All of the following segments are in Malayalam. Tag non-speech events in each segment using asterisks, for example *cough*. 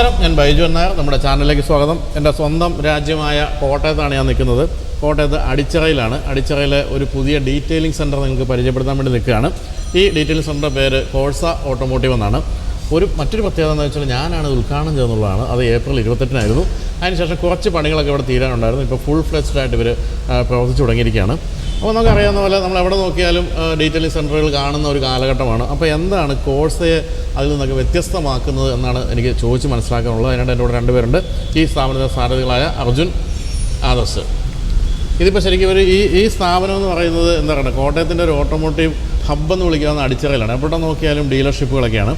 നമസ്കാരം. ഞാൻ ബൈജു നായർ നമ്മുടെ ചാനലിലേക്ക് സ്വാഗതം. എന്റെ സ്വന്തം രാജ്യമായ കോട്ടയത്താണ് ഞാൻ നിൽക്കുന്നത്. കോട്ടയത്ത് അടിച്ചിറയിലാണ്. അടിച്ചിറയിലെ ഒരു പുതിയ ഡീറ്റെയിലിംഗ് സെന്റർ നിങ്ങൾക്ക് പരിചയപ്പെടുത്താൻ വേണ്ടി നിൽക്കുകയാണ്. ഈ ഡീറ്റെയിലിംഗ് സെന്ററിന്റെ പേര് കോഴ്സ ഓട്ടോമോട്ടീവ് എന്നാണ്. ഒരു മറ്റൊരു പ്രത്യേകത എന്ന് വെച്ചാൽ ഞാനാണ് ഉദ്ഘാടനം ചെയ്തെന്നുള്ളതാണ് അത് ഏപ്രിൽ ഇരുപത്തെട്ടിനായിരുന്നു. അതിനുശേഷം കുറച്ച് പണികളൊക്കെ ഇവിടെ തീരാനുണ്ടായിരുന്നു. ഇപ്പോൾ ഫുൾ ഫ്ലെസ്ഡ് ആയിട്ട് ഇവർ പ്രവർത്തിച്ചു തുടങ്ങിയിരിക്കുകയാണ്. അപ്പോൾ നമുക്കറിയാവുന്ന പോലെ നമ്മൾ എവിടെ നോക്കിയാലും ഡീറ്റെയിലിംഗ് സെന്ററുകൾ കാണുന്ന ഒരു കാലഘട്ടമാണ്. അപ്പോൾ എന്താണ് കോഴ്സയെ അതിൽ നിന്നൊക്കെ വ്യത്യസ്തമാക്കുന്നത് എന്നാണ് എനിക്ക് ചോദിച്ച് മനസ്സിലാക്കാനുള്ളത്. അതിനായിട്ട് എന്റെ കൂടെ രണ്ടുപേരുണ്ട് ഈ സ്ഥാപനത്തിലെ സാരഥികളായ അർജുൻ ആദർശ്. ഇതിപ്പോൾ ശരിക്കും ഒരു ഈ ഈ സ്ഥാപനം എന്ന് പറയുന്നത് എന്താ പറയുക കോട്ടയത്തിന്റെ ഒരു ഓട്ടോമോട്ടീവ് ഹബ്ബ് എന്ന് വിളിക്കാവുന്ന അടിച്ചറയിലാണ്. എവിടെ നോക്കിയാലും ഡീലർഷിപ്പുകളൊക്കെയാണ്.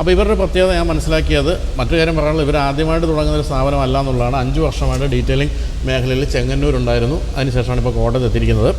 അപ്പോൾ ഇവരുടെ പ്രത്യേകത ഞാൻ മനസ്സിലാക്കിയത് മറ്റു കാര്യം പറയാനുള്ളത് ഇവർ ആദ്യമായിട്ട് തുടങ്ങുന്ന ഒരു സ്ഥാപനമല്ല എന്നുള്ളതാണ്. അഞ്ച് വർഷമായിട്ട് ഡീറ്റെയിലിംഗ് മേഖലയിൽ ചെങ്ങന്നൂരുണ്ടായിരുന്നു. അതിനുശേഷമാണ് ഇപ്പോൾ കോട്ടയത്ത് എത്തിയിരിക്കുന്നത്.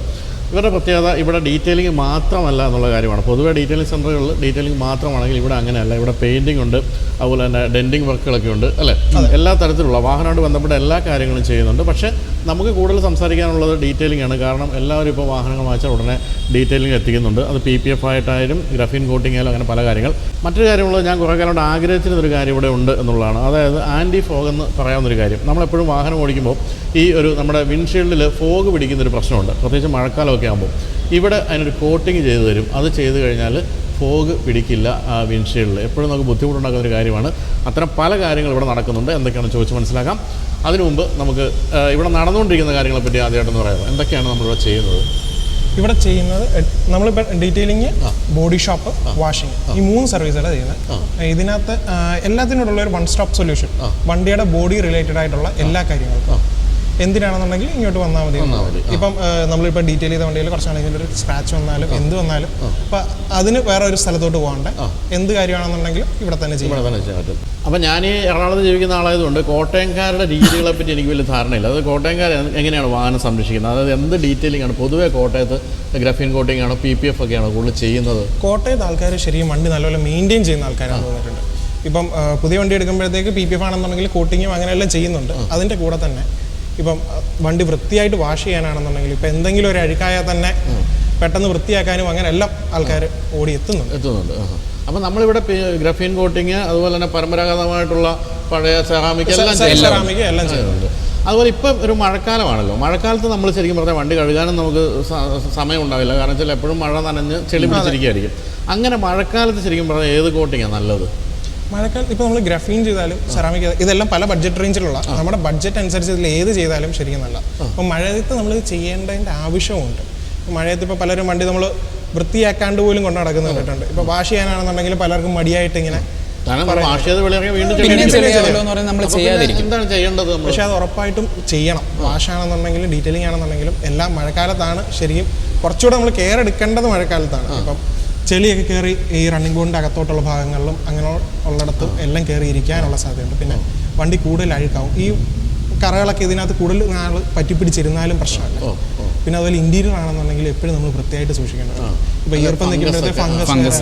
ഇവരുടെ പ്രത്യേകത ഇവിടെ ഡീറ്റെയിലിംഗ് മാത്രമല്ല എന്നുള്ള കാര്യമാണ്. പൊതുവേ ഡീറ്റെയിലിംഗ് സെന്ററുകളിൽ ഡീറ്റെയിലിംഗ് മാത്രമാണെങ്കിൽ ഇവിടെ അങ്ങനെയല്ല. ഇവിടെ പെയിന്റിംഗ് ഉണ്ട് അതുപോലെ തന്നെ ഡെന്റിങ് വർക്കുകളൊക്കെ ഉണ്ട് അല്ലേ? എല്ലാ തരത്തിലുള്ള വാഹനമായിട്ട് ബന്ധപ്പെട്ട എല്ലാ കാര്യങ്ങളും ചെയ്യുന്നുണ്ട്. പക്ഷേ നമുക്ക് കൂടുതൽ സംസാരിക്കാനുള്ളത് ഡീറ്റെയിലിംഗ് ആണ്. കാരണം എല്ലാവരും ഇപ്പോൾ വാഹനങ്ങൾ വാങ്ങിച്ചാൽ ഉടനെ ഡീറ്റെയിലിംഗ് എത്തിക്കുന്നുണ്ട്. അത് പി പി എഫ് ആയിട്ടായാലും ഗ്രഫീൻ കോട്ടിംഗ് ആയാലും അങ്ങനെ പല കാര്യങ്ങൾ. മറ്റൊരു കാര്യമുള്ളത് ഞാൻ കുറേ കാലം കൊണ്ട് ആഗ്രഹിച്ചിരുന്ന ഒരു കാര്യം ഇവിടെ ഉണ്ട് എന്നുള്ളതാണ്. അതായത് ആന്റി ഫോഗ് എന്ന് പറയാവുന്നൊരു കാര്യം. നമ്മളെപ്പോഴും വാഹനം ഓടിക്കുമ്പോൾ ഈ ഒരു നമ്മുടെ വിൻഷീൽഡിൽ ഫോഗ് പിടിക്കുന്നൊരു പ്രശ്നമുണ്ട്. പ്രത്യേകിച്ച് മഴക്കാലമൊക്കെ ആകുമ്പോൾ. ഇവിടെ അതിനൊരു കോട്ടിങ് ചെയ്തു തരും. അത് ചെയ്ത് കഴിഞ്ഞാൽ ഫോഗ് പിടിക്കില്ല ആ വിൻഷീൽഡിൽ എപ്പോഴും നമുക്ക് ബുദ്ധിമുട്ടുണ്ടാക്കുന്ന ഒരു കാര്യമാണ്. അത്തരം പല കാര്യങ്ങൾ ഇവിടെ നടക്കുന്നുണ്ട്. എന്തൊക്കെയാണ് ചോദിച്ച് മനസ്സിലാക്കാം. അതിനു മുമ്പ് നമുക്ക് ഇവിടെ നടന്നുകൊണ്ടിരിക്കുന്ന കാര്യങ്ങളെ പറ്റി ആദ്യമായിട്ടൊന്ന് പറയാം എന്തൊക്കെയാണ് നമ്മളിവിടെ ചെയ്യുന്നത്? ഇവിടെ ചെയ്യുന്നത് നമ്മളിപ്പോൾ ഡീറ്റെയിലിംഗ് ബോഡി ഷോപ്പ് വാഷിംഗ് ഈ മൂന്ന് സർവീസാണ് ചെയ്യുന്നത്. ഇതിനകത്ത് എല്ലാത്തിനോടുള്ള ഒരു വൺ സ്റ്റോപ്പ് സൊല്യൂഷൻ വണ്ടിയുടെ ബോഡി റിലേറ്റഡ് ആയിട്ടുള്ള എല്ലാ കാര്യങ്ങളും എന്തിനാണെന്നുണ്ടെങ്കിൽ ഇങ്ങോട്ട് വന്നാൽ മതി. ഇപ്പം നമ്മളിപ്പോൾ ഡീറ്റെയിൽ ചെയ്ത വണ്ടിയിൽ കുറച്ചാണെങ്കിൽ ഒരു സ്ക്രാച്ച് വന്നാലും എന്ത് വന്നാലും അപ്പം അതിന് വേറെ ഒരു സ്ഥലത്തോട്ട് പോകണ്ട? എന്ത് കാര്യമാണെന്നുണ്ടെങ്കിലും ഇവിടെ തന്നെ ചെയ്യാം. ഇവിടെ തന്നെ ചെയ്യാൻ പറ്റും. അപ്പം ഞാൻ ഈ എറണാകുളത്ത് ജീവിക്കുന്ന ആളായതുകൊണ്ട് കോട്ടയംകാരുടെ രീതികളെ പറ്റി എനിക്ക് വലിയ ധാരണയില്ല. അത് കോട്ടയംകാർ എങ്ങനെയാണ് വാഹനം സംരക്ഷിക്കുന്നത്? അതായത് എന്ത് ഡീറ്റെയിലിംഗ് ആണ്? പൊതുവേ കോട്ടയത്ത് ഗ്രഫീൻ കോട്ടിംഗ് ആണോ പി പി എഫ് ഒക്കെ ആണോ കൂടുതൽ ചെയ്യുന്നത്? കോട്ടയത്ത് ആൾക്കാർ ശരിക്കും വണ്ടി നല്ലപോലെ മെയിന്റെയിൻ ചെയ്യുന്ന ആൾക്കാരാണ് തോന്നിയിട്ടുണ്ട് ഇപ്പം പുതിയ വണ്ടി എടുക്കുമ്പോഴത്തേക്ക് പി പി എഫ് ആണെന്നുണ്ടെങ്കിൽ കോട്ടിങ്ങും അങ്ങനെയെല്ലാം ചെയ്യുന്നുണ്ട്. അതിന്റെ കൂടെ തന്നെ ഇപ്പം വണ്ടി വൃത്തിയായിട്ട് വാഷ് ചെയ്യാനാണെന്നുണ്ടെങ്കിൽ ഇപ്പം എന്തെങ്കിലും ഒരു അഴുക്കായാൽ തന്നെ പെട്ടെന്ന് വൃത്തിയാക്കാനും അങ്ങനെ എല്ലാം ആൾക്കാർ ഓടി എത്തുന്നുണ്ട്. എത്തുന്നുണ്ട് അപ്പം നമ്മളിവിടെ ഗ്രഫീൻ കോട്ടിങ് അതുപോലെ തന്നെ പരമ്പരാഗതമായിട്ടുള്ള പഴയ സെറാമിക് എല്ലാം ചെയ്യുന്നുണ്ട്. സെറാമിക് എല്ലാം ചെയ്യുന്നുണ്ട്. അതുപോലെ ഇപ്പം ഒരു മഴക്കാലമാണല്ലോ. മഴക്കാലത്ത് നമ്മൾ ശരിക്കും പറഞ്ഞാൽ വണ്ടി കഴുകാനും നമുക്ക് സമയം ഉണ്ടാവില്ല. കാരണം വെച്ചാൽ എപ്പോഴും മഴ നനഞ്ഞ് ചെളി പിടിച്ചിരിക്കുകയായിരിക്കും. അങ്ങനെ മഴക്കാലത്ത് ശരിക്കും പറഞ്ഞാൽ ഏത് കോട്ടിങ്ങാണ് നല്ലത്? മഴക്കാലത്ത് ഇപ്പോൾ നമ്മൾ ഗ്രഫീൻ ചെയ്താലും സെറാമിക് ഇതെല്ലാം പല ബഡ്ജറ്റ് റേഞ്ചിലുള്ള നമ്മുടെ ബഡ്ജറ്റ് അനുസരിച്ച് ഇതിൽ ഏത് ചെയ്താലും ശരിക്കും നല്ല അപ്പോൾ മഴയത്ത് നമ്മൾ ചെയ്യേണ്ടതിന്റെ ആവശ്യമുണ്ട്. മഴയത്ത് ഇപ്പോൾ പലരും വണ്ടി നമ്മൾ വൃത്തിയാക്കാണ്ട് പോലും കൊണ്ട് നടക്കുന്ന കണ്ടിട്ടുണ്ട്. ഇപ്പോൾ വാഷ് ചെയ്യാനാണെന്നുണ്ടെങ്കിൽ പലർക്കും മടിയായിട്ട് ഇങ്ങനെ പക്ഷെ അത് ഉറപ്പായിട്ടും ചെയ്യണം. വാഷ് ആണെന്നുണ്ടെങ്കിലും ഡീറ്റെയിലിംഗ് ആണെന്നുണ്ടെങ്കിലും എല്ലാം മഴക്കാലത്താണ് ശരിക്കും കുറച്ചുകൂടെ നമ്മൾ കെയർ എടുക്കേണ്ടത് മഴക്കാലത്താണ്. ഇപ്പം ചെളിയൊക്കെ കയറി ഈ റണ്ണിംഗ് ബോണിന്റെ അകത്തോട്ടുള്ള ഭാഗങ്ങളിലും അങ്ങനെ ഉള്ളിടത്തും എല്ലാം കയറി ഇരിക്കാനുള്ള സാധ്യതയുണ്ട്. പിന്നെ വണ്ടി കൂടുതൽ അഴുക്കാവും. ഈ കറകളൊക്കെ ഇതിനകത്ത് കൂടുതൽ നാൾ പറ്റിപ്പിടിച്ചിരുന്നാലും പ്രശ്നമല്ല. പിന്നെ അതുപോലെ ഇന്റീരിയർ ആണെന്നുണ്ടെങ്കിൽ എപ്പോഴും നമ്മൾ വൃത്തിയായിട്ട് സൂക്ഷിക്കേണ്ടത് ഇപ്പൊ ഈർപ്പം നിൽക്കുമ്പോഴത്തെ ഫംഗസ്